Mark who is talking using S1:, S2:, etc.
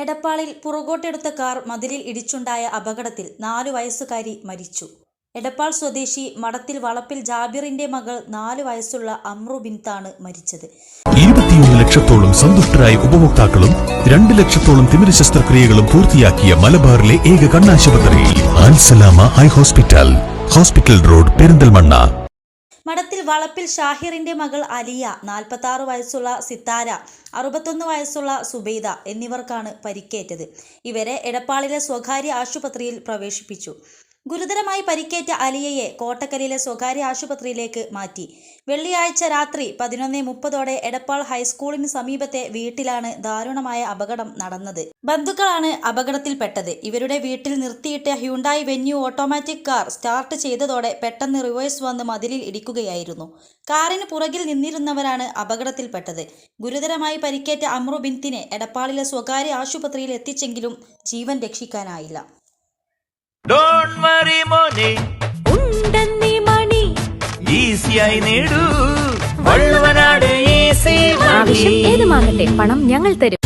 S1: എടപ്പാളിൽ പുറകോട്ടെടുത്ത car മതിലിൽ ഇടിച്ചുണ്ടായ അപകടത്തിൽ നാലു വയസ്സുകാരി മരിച്ചു. എടപ്പാൾ സ്വദേശി മടത്തിൽ വളപ്പിൽ ജാബിറിന്റെ മകൾ നാലു വയസ്സുള്ള അമ്രു ബിൻതാണ് മരിച്ചത്.
S2: ഇരുപത്തിയൊന്ന് ലക്ഷത്തോളം സന്തുഷ്ടരായ ഉപഭോക്താക്കളും രണ്ട് ലക്ഷത്തോളം തിമിര ശസ്ത്രക്രിയകളും പൂർത്തിയാക്കിയ മലബാറിലെ ഏക കണ്ണാശുപത്രി ഹോസ്പിറ്റൽ. Hospital road Perinthalmanna.
S1: മഠത്തിൽ വളപ്പിൽ ഷാഹിറിന്റെ മകൾ അലിയ നാൽപ്പത്തി വയസ്സുള്ള സിത്താര അറുപത്തൊന്ന് വയസ്സുള്ള സുബൈദ എന്നിവർക്കാണ് പരിക്കേറ്റത്. ഇവരെ എടപ്പാളിലെ സ്വകാര്യ ആശുപത്രിയിൽ പ്രവേശിപ്പിച്ചു. ഗുരുതരമായി പരിക്കേറ്റ അലിയയെ കോട്ടക്കലിലെ സ്വകാര്യ ആശുപത്രിയിലേക്ക് മാറ്റി. വെള്ളിയാഴ്ച രാത്രി പതിനൊന്ന് മുപ്പതോടെ എടപ്പാൾ ഹൈസ്കൂളിന് സമീപത്തെ വീട്ടിലാണ് ദാരുണമായ അപകടം നടന്നത്. ബന്ധുക്കളാണ് അപകടത്തിൽപ്പെട്ടത്. ഇവരുടെ വീട്ടിൽ നിർത്തിയിട്ട Hyundai Venue automatic car start ചെയ്തതോടെ പെട്ടെന്ന് റിവേഴ്സ് വന്ന് മതിലിൽ ഇടിക്കുകയായിരുന്നു. കാറിന് പുറകിൽ നിന്നിരുന്നവരാണ് അപകടത്തിൽപ്പെട്ടത്. ഗുരുതരമായി പരിക്കേറ്റ അമ്രു ബിൻത്തിനെ എടപ്പാളിലെ സ്വകാര്യ ആശുപത്രിയിൽ എത്തിച്ചെങ്കിലും ജീവൻ രക്ഷിക്കാനായില്ല.
S3: ഡോൺ വറി മോനെ
S4: ഉണ്ടെന്നീ മണി.
S3: ഈസിയായി നേടൂ. വള്ളുവനാട് ഈസി
S4: ആവശ്യം ഏതുമാകട്ടെ പണം ഞങ്ങൾ തരും.